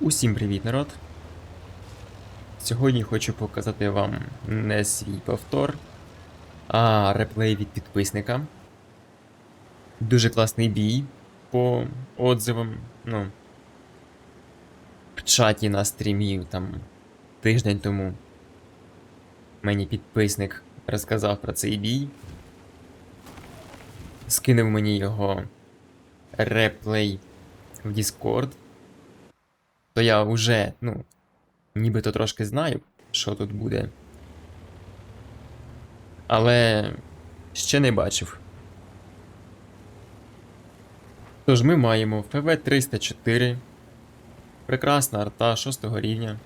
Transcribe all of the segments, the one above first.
Усім привіт, народ! Сьогодні хочу показати вам не свій повтор, а реплей від підписника. Дуже класний бій по отзивам. Ну, в чаті на стрімі там тиждень тому мені підписник розказав про цей бій. Скинув мені його реплей в Discord то я вже, ну, нібито трошки знаю, що тут буде. Але ще не бачив. Тож ми маємо ФВ-304. Прекрасна арта 6 рівня.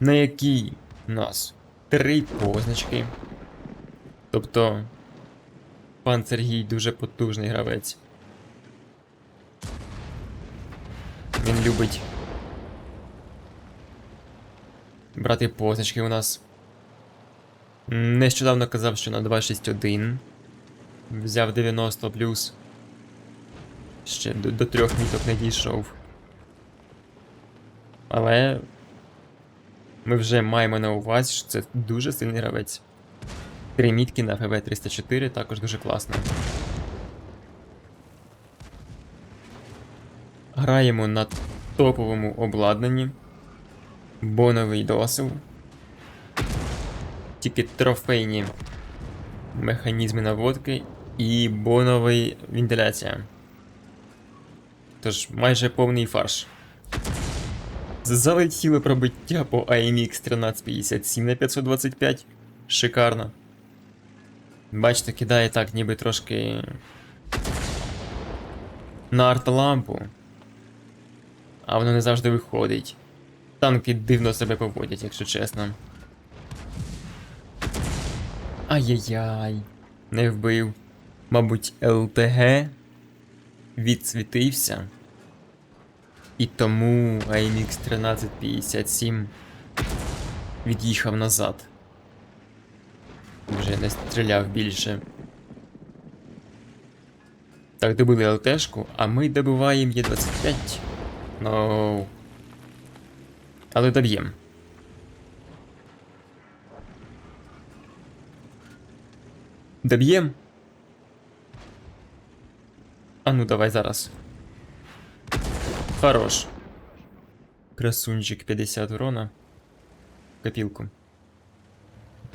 На якій у нас три позначки. Тобто пан Сергій дуже потужний гравець. Він любить брати позначки у нас. Нещодавно казав, що на 261 взяв 90 плюс. Ще до, до трьох міток не дійшов. Але ми вже маємо на увазі, що це дуже сильний гравець. Три мітки на ФВ 304 також дуже класно. Граємо на топовому обладнанні. Боновий досил. Тільки трофейні механізми наводки і боновий вентиляція. Тож майже повний фарш. Залетіло пробиття по AMX 1357 на 525. Шикарно. Бачите, кидає так, ніби трошки. На артлампу. А воно не завжди виходить. Танки дивно себе поводять, якщо чесно. Ай-яй-яй. Не вбив. Мабуть, ЛТГ відсвітився. І тому AMX 1357 від'їхав назад. Вже не стріляв більше. Так, добили ЛТшку, а ми добиваємо Є25. Ну. Але доб'єм. Доб'єм. А ну давай зараз. Хорош. Красунчик 50 урона. Копілку.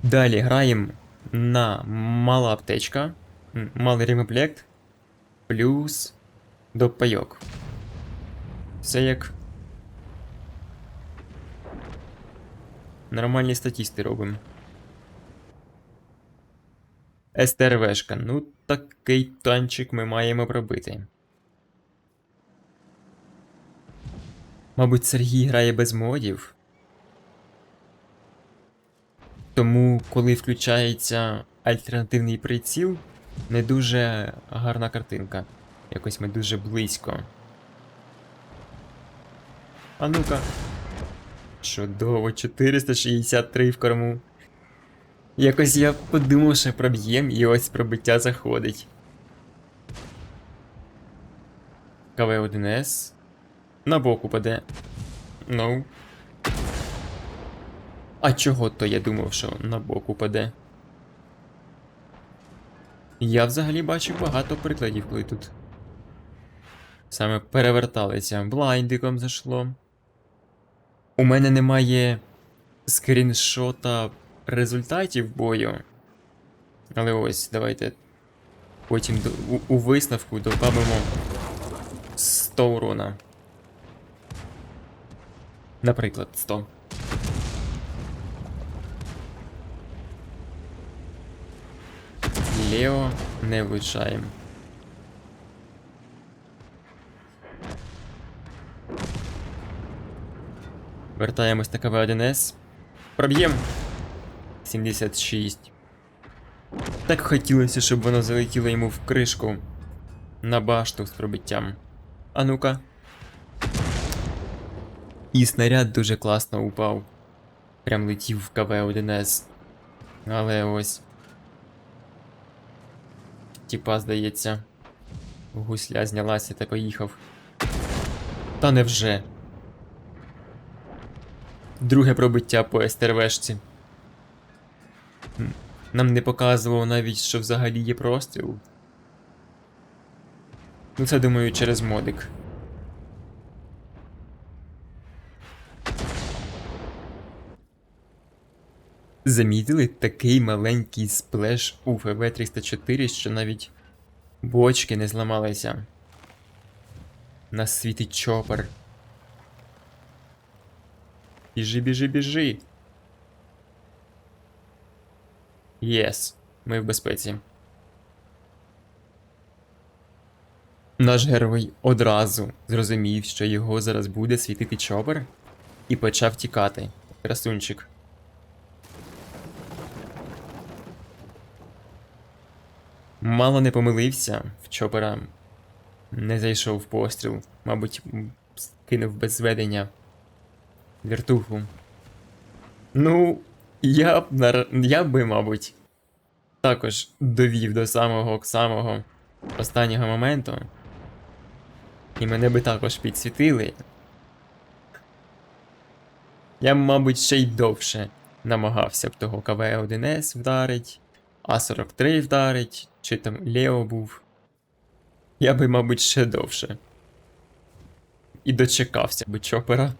Далі граємо на мала аптечка. Малий ремоплект. Плюс допайок. Все як. Нормальні статісти робимо. СТРВшка. Ну, такий танчик ми маємо пробити. Мабуть, Сергій грає без модів. Тому, коли включається альтернативний приціл, не дуже гарна картинка. Якось ми дуже близько. А ну-ка. Чудово, 463 в корму. Якось я подумав, що проб'єм, і ось пробиття заходить. КВ-1С. На боку паде. Ну. А чого то я думав, що на боку паде? Я взагалі бачив багато прикладів, коли тут. Саме переверталися, блайндиком зашло. У мене немає скріншота результатів бою. Але ось, давайте потім до, у, у висновку добавимо 100 урона. Наприклад, 100. Лео не влучаємо. Вертаємось на КВ-1С. Проб'єм. 76. Так хотілося, щоб воно залетіло йому в кришку. На башту з пробиттям. А ну-ка. І снаряд дуже класно упав. Прям летів в КВ-1С. Але ось. Тіпа, здається. Гусля знялася та поїхав. Та невже. Друге пробиття по СТРВшці. Нам не показувало навіть, що взагалі є простріл. Ну це думаю через модик. Замітили такий маленький сплеш у ФВ-304, що навіть бочки не зламалися. Нас світить чопер. Біжи, біжи, біжи. Єс, ми в безпеці. Наш герой одразу зрозумів, що його зараз буде світити чопер, і почав тікати. Красунчик. Мало не помилився, в чопера не зайшов постріл, мабуть, кинув без зведення вертуху. Ну, я б, нар... я би, мабуть, також довів до самого самого останнього моменту. І мене би також підсвітили. Я, б, мабуть, ще й довше намагався б того КВ-1С вдарить, А43 вдарить, чи там Лео був. Я би, мабуть, ще довше. І дочекався би чопера.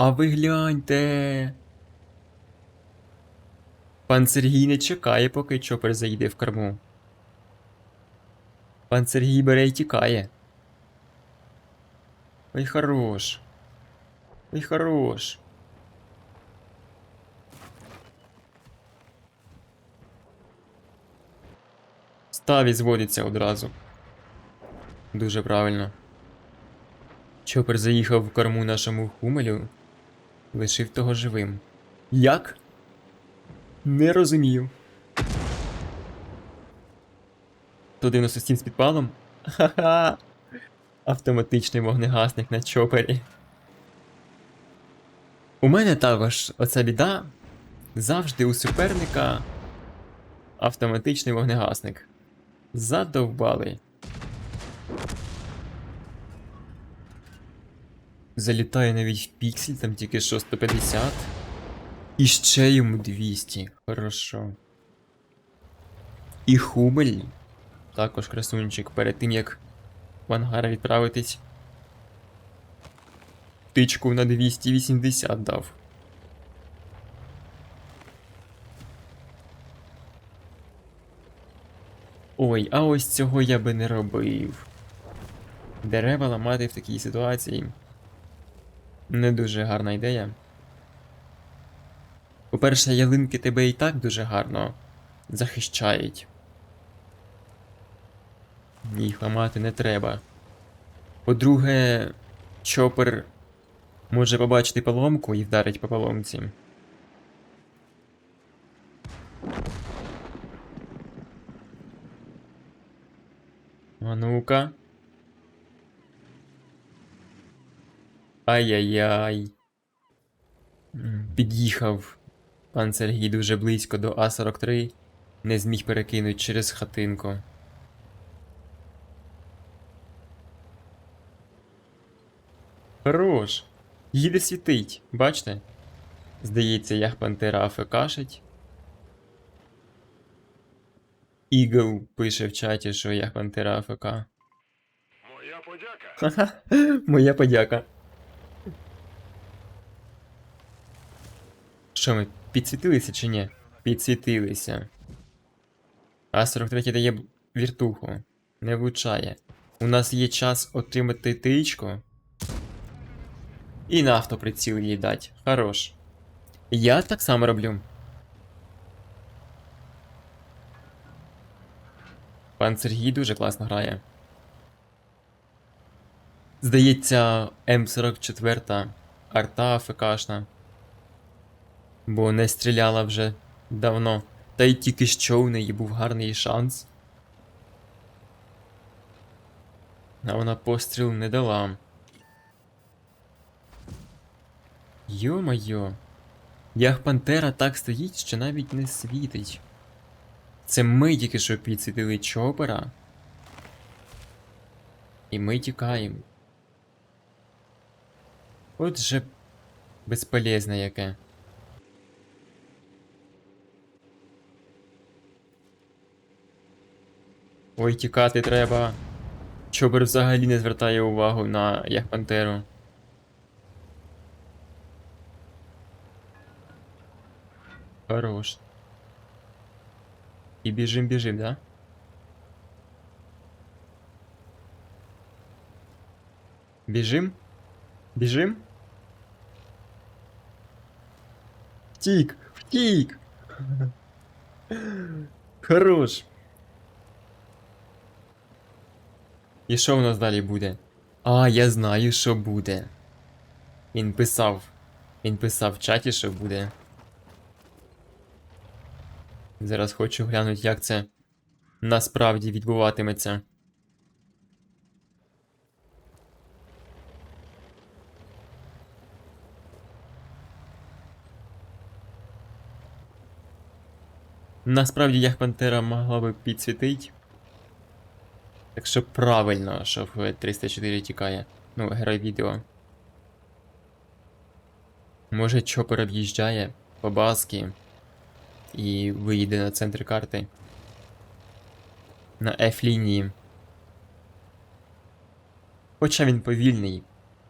А ви гляньте. Пан Сергій не чекає, поки чопер заїде в корму. Пан Сергій бере і тікає. Ой, хорош. Ой, хорош. Ставі зводиться одразу. Дуже правильно. Чопер заїхав в корму нашому хумелю, лишив того живим. Як? Не розумію. 197 з підпалом? Ха-ха! Автоматичний вогнегасник на чопері. У мене також оця біда. Завжди у суперника автоматичний вогнегасник. Задовбали. Залітає навіть в піксель, там тільки що 150. І ще йому 200. Хорошо. І Хубель. Також красунчик перед тим як в ангар відправитись. Тичку на 280 дав. Ой, а ось цього я би не робив. Дерева ламати в такій ситуації. Не дуже гарна ідея. По-перше, ялинки тебе і так дуже гарно захищають. Їх ламати не треба. По-друге, чопер може побачити поломку і вдарить по поломці. А ну-ка. Ай-яй-яй. Під'їхав пан Сергій дуже близько до А-43, не зміг перекинути через хатинку. Хорош. Їде світить, бачите? Здається, ях Пантера АФКшить. Ігл пише в чаті, що ях Пантера АФК. Моя подяка. Моя подяка. Що ми, підсвітилися чи ні? Підсвітилися. А43 дає віртуху. Не влучає. У нас є час отримати тичку. І на автоприціл їй дать. Хорош. Я так само роблю. Пан Сергій дуже класно грає. Здається, М44 арта АФКшна. Бо не стріляла вже давно. Та й тільки що у неї був гарний шанс. А вона постріл не дала. Йо-майо. Ях Пантера так стоїть, що навіть не світить. Це ми тільки що підсвітили чопера. І ми тікаємо. От же безполезне яке. Ой, тікати треба. Чобер взагалі не звертає увагу на Яхпантеру. Хорош. І біжим, біжим, да? Біжим? Біжим? Втік! Втік! Хорош! І що в нас далі буде? А, я знаю, що буде. Він писав. Він писав в чаті, що буде. Зараз хочу глянути, як це насправді відбуватиметься. Насправді Яхпантера могла би підсвітить. Так що правильно, що в 304 тікає. Ну, герой відео. Може, Чопер об'їжджає по баски і виїде на центр карти. На F-лінії. Хоча він повільний.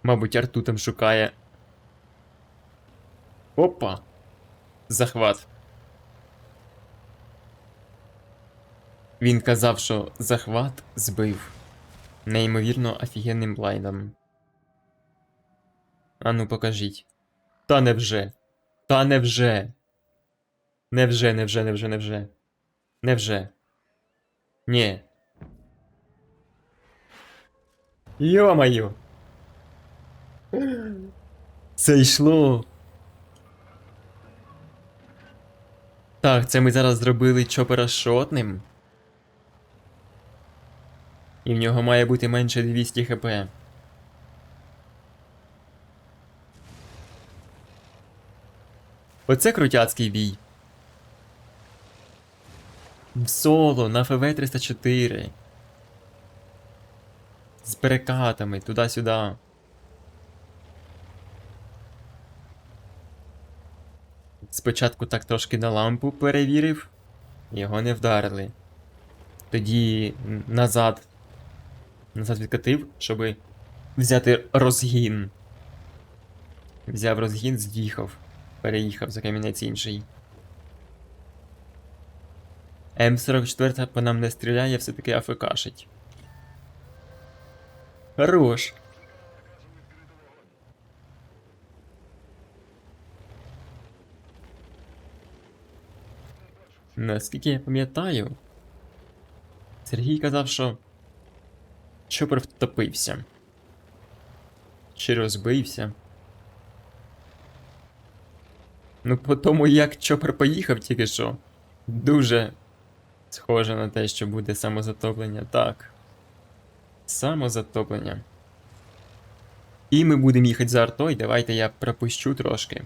Мабуть, арту там шукає. Опа! Захват. Він казав, що захват збив. Неймовірно офігенним блайндом. Ану, покажіть. Та невже. Та невже. Невже, невже, невже, невже. Невже. Ні. Йо-моє. Це йшло. Так, це ми зараз зробили чопера шотним. І в нього має бути менше 200 хп. Оце крутяцький бій. В соло на ФВ 304. З перекатами туди-сюди. Спочатку так трошки на лампу перевірив, його не вдарили. Тоді назад. Назад відкатив, щоб взяти розгін. Взяв розгін, з'їхав. Переїхав за камінець інший. М44 по нам не стріляє, все-таки АФКшить. Хорош. Наскільки я пам'ятаю, Сергій казав, що Чопер втопився. Чи розбився. Ну, по тому, як Чопер поїхав тільки що, дуже схоже на те, що буде самозатоплення. Так. Самозатоплення. І ми будемо їхати за артою. Давайте я пропущу трошки.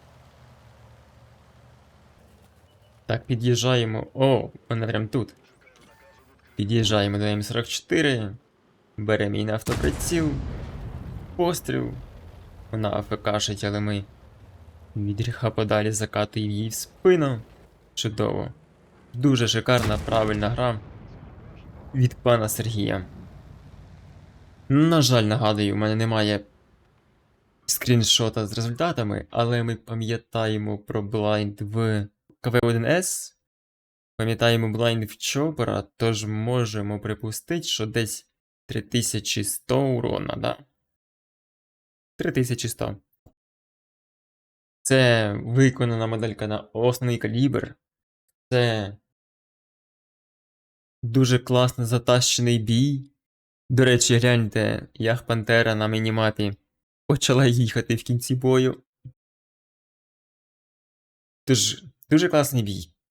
Так, під'їжджаємо. О, вона прям тут. Під'їжджаємо до М44. Беремо її на автоприціл. Постріл. Вона АФКшить, але ми від гріха подалі закатуємо її в спину. Чудово. Дуже шикарна, правильна гра від пана Сергія. На жаль, нагадую, у мене немає скріншота з результатами, але ми пам'ятаємо про блайнд в КВ1С. Пам'ятаємо блайнд в Чопера, тож можемо припустити, що десь 3100 урона, да? 3100. Це виконана моделька на основний калібр. Це дуже класно затащений бій. До речі, гляньте, Ях Пантера на мінімапі почала їхати в кінці бою. Тож, дуже класний бій.